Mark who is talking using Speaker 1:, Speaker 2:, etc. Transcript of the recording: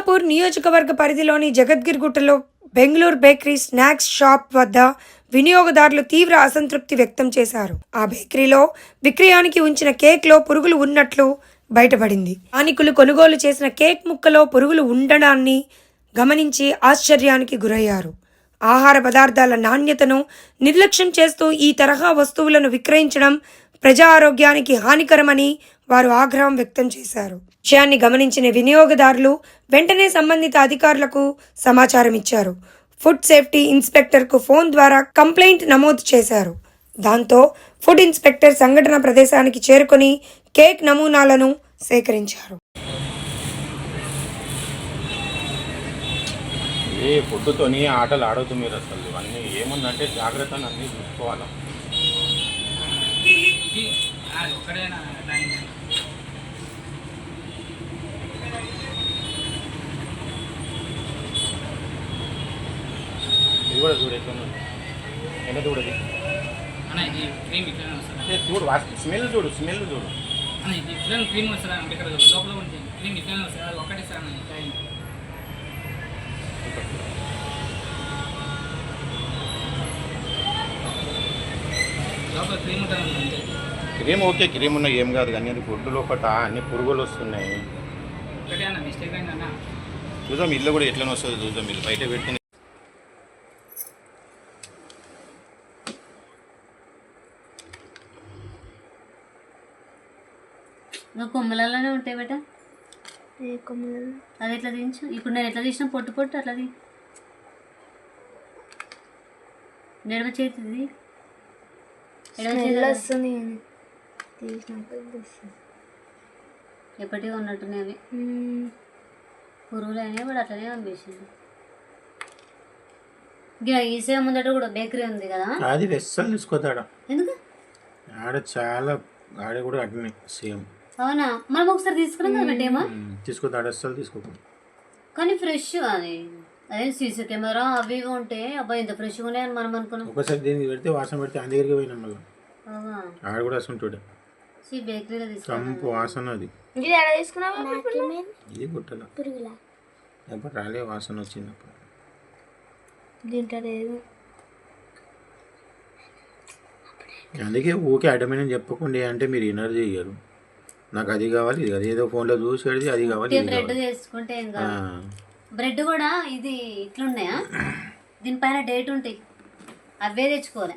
Speaker 1: మిర్జాపూర్ నియోజకవర్గ పరిధిలోని జగద్గిరిగుట్టలో బెంగళూరు బేకరీ స్నాక్స్ షాప్ వద్ద వినియోగదారులు తీవ్ర అసంతృప్తి వ్యక్తం చేశారు. ఆ బేకరీలో విక్రయానికి ఉంచిన కేక్లో పురుగులు ఉన్నట్లు బయటపడింది. స్థానికులు కొనుగోలు చేసిన కేక్ ముక్కలో పురుగులు ఉండడాన్ని గమనించి ఆశ్చర్యానికి గురయ్యారు. ఆహార పదార్థాల నాణ్యతను నిర్లక్ష్యం చేస్తూ ఈ తరహా వస్తువులను విక్రయించడం ప్రజా ఆరోగ్యానికి హానికరమని వారు ఆగ్రహం వ్యక్తం చేశారు. విషయాన్ని గమనించిన వినియోగదారులు వెంటనే సంబంధిత అధికారులకు సమాచారం ఇచ్చారు. ఫుడ్ సేఫ్టీ ఇన్స్పెక్టర్కు ఫోన్ ద్వారా కంప్లైంట్ నమోదు చేశారు. దాంతో ఫుడ్ ఇన్స్పెక్టర్ సంఘటన ప్రదేశానికి చేరుకొని కేక్ నమూనాలను సేకరించారు.
Speaker 2: ఏ ఫుడ్తోని ఆటలు ఆడొద్దు మీరు అసలు. ఇవన్నీ ఏముందంటే జాగ్రత్త అన్నీ చూసుకోవాలి
Speaker 3: ఇది
Speaker 2: కూడా చూడు ఎట్లా
Speaker 3: ఇది? వస్తుందా?
Speaker 2: చూడు స్మెల్ చూడు స్మెల్ చూడు.
Speaker 3: క్రీమ్ వస్తుందా? ఇక్కడ లోపల ఉంటుంది వస్తుంది? సార్ లోపల ఉంటుంది
Speaker 2: ఓకే క్రీమ్ ఉన్న ఏం కాదు కానీ అది ఫుడ్ లోపట అన్ని పురుగులు వస్తున్నాయి. చూద్దాం ఇల్లు కూడా ఎట్లా వస్తుంది చూద్దాం మీరు బయట పెట్టి
Speaker 4: ఇంకా కొమ్మలలోనే ఉంటాయి బేట?
Speaker 5: ఏ కొమ్మలలో?
Speaker 4: అది ఎట్లా తీయించు ఇప్పుడు నేను ఎట్లా తీసిన పొట్టు పొట్టు అట్లా తీ నడవ చేతిది ఎడమ చేతి
Speaker 5: వస్తుంది.
Speaker 4: ఎప్పటికీ ఉన్నట్టున్నాయి అవి. పురుగులు అయినాయి కూడా అట్లనే అనిపించింది ఇక ఈసే ముందట కూడా బేకరీ ఉంది కదా?
Speaker 6: అది వెస్సలు తీసుకోతాడ
Speaker 4: ఎందుకు?
Speaker 6: ఆడ చాలా ఆడ కూడా అట్నే సేమ్.
Speaker 4: అవునా? మనం ఒకసారి తీసుకున్నాం కదా పెట్టేమో
Speaker 6: తీసుకోతాడు అస్సలు తీసుకోకుండా
Speaker 4: కానీ ఫ్రెష్ అది. అదే సీసీ కెమెరా అవి ఇవి ఉంటే అబ్బాయి ఇంత ఫ్రెష్గా ఉన్నాయని మనం అనుకున్నాం.
Speaker 6: ఒకసారి దీనికి పెడితే వాసన పెడితే ఆయన దగ్గరికి పోయినాం మళ్ళీ.
Speaker 4: అవునా
Speaker 6: ఆడ కూడా అసంటాడు
Speaker 4: సీ బేకరీలో తీసుకున్నాం.
Speaker 6: కంపు వాసన అది.
Speaker 5: ఇది ఎడ తీసుకున్నావా
Speaker 6: ఇది గుట్టల
Speaker 5: పురుగులా?
Speaker 6: ఎప్పుడు రాలే వాసన వచ్చింది అప్పుడు
Speaker 5: దీంట్లో లేదు.
Speaker 6: అందుకే ఊకే అడ్డమైన చెప్పకుండా అంటే మీరు ఇన్నర్ చేయరు నాకు అది కావాలి ఇది ఏదో ఫోన్లో చూసేది అది కావాలి ఇది
Speaker 4: బ్రెడ్
Speaker 6: కావాలి.
Speaker 4: చేసుకుంటే ఏం కాదు. బ్రెడ్ కూడా ఇది ఇట్లున్నాయా? దీనిపైన డేట్ ఉంటాయి. అవే తెచ్చుకోవాలి.